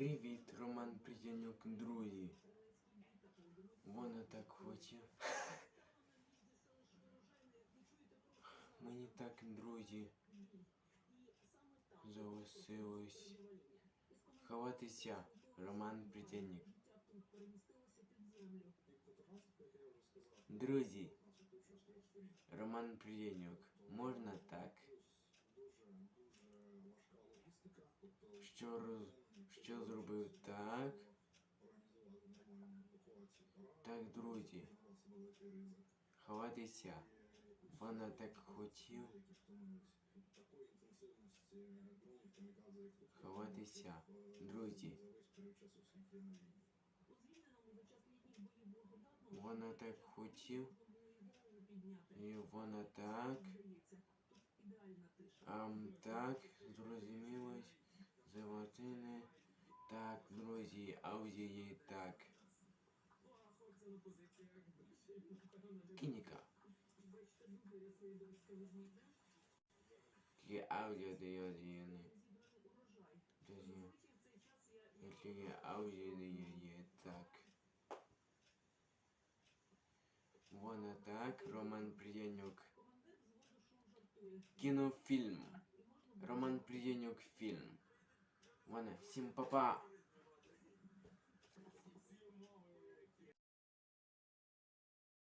Привіт, Роман Придянюк, друзі. Вона так хоче. Мені так, друзі, залишилось ховатися. Роман Придянюк. Друзі, Роман Придянюк, можна так? Що, роз... що зробив так? Так, друзі. Ховатися. Вона так хотів. Ховатися. Друзі. Вона так хотів. І вона так. Ам, так, зрозумілось. Заводини. Так, друзі, аудіо є так. Кініка. Є аудіо дає діяни. Друзі. Якщо є аудіо дає є так. Вона так, Роман Приянюк. Кінофільм. Роман Приянюк фільм. Вона, всім папа.